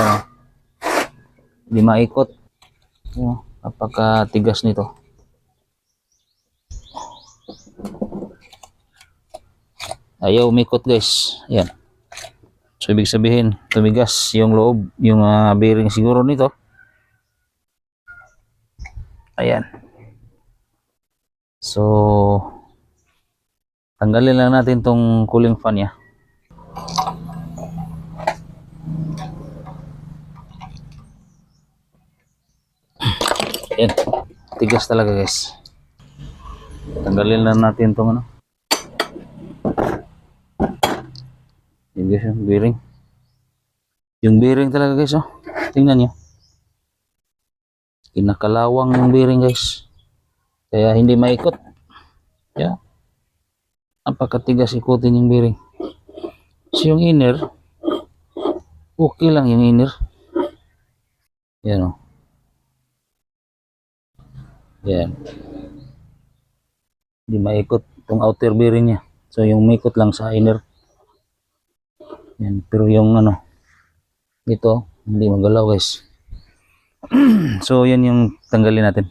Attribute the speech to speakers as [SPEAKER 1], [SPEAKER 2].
[SPEAKER 1] Yan. Hindi maikot. Yan. Napakatigas nito. Ayaw umikot guys. Yan. So ibig sabihin, tumigas yung loob, yung ah, bearing siguro nito. Ayan. So, tanggalin lang natin tong cooling fan niya. Ayan. Tigas talaga guys. Tanggalin lang natin tong ano. Yung guys, yung bearing. Yung bearing talaga guys, oh. Tingnan nyo. Kinakalawang yung bearing guys. Kaya hindi maikot. Kaya, napakatigas ikutin yung bearing. So yung inner, okay lang yung inner. Yan oh. Yan. Hindi maikot itong outer bearing niya. So yung maikot lang sa inner. Yan. Pero yung ano, ito, hindi magalaw guys. so yan yung tanggalin natin.